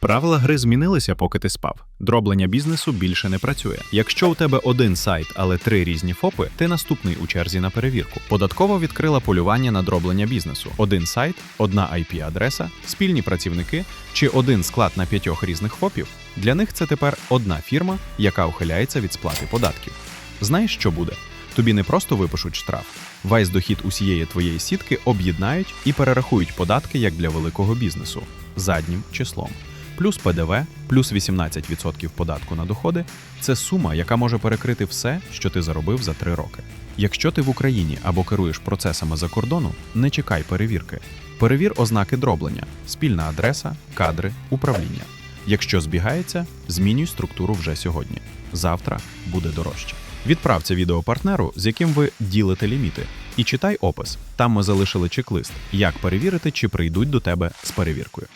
Правила гри змінилися, поки ти спав. Дроблення бізнесу більше не працює. Якщо у тебе один сайт, але три різні ФОПи, ти наступний у черзі на перевірку. Податково відкрила полювання на дроблення бізнесу: один сайт, одна IP-адреса, спільні працівники чи один склад на п'ятьох різних ФОПів. Для них це тепер одна фірма, яка ухиляється від сплати податків. Знаєш, що буде? Тобі не просто випишуть штраф. Весь дохід усієї твоєї сітки об'єднають і перерахують податки як для великого бізнесу заднім числом. Плюс ПДВ, плюс 18% податку на доходи це сума, яка може перекрити все, що ти заробив за три роки. Якщо ти в Україні або керуєш процесами за кордону, не чекай перевірки. Перевір ознаки дроблення, спільна адреса, кадри, управління. Якщо збігається, змінюй структуру вже сьогодні. Завтра буде дорожче. Відправ це відео партнеру, з яким ви ділите ліміти, і читай опис. Там ми залишили чек-лист, як перевірити, чи прийдуть до тебе з перевіркою.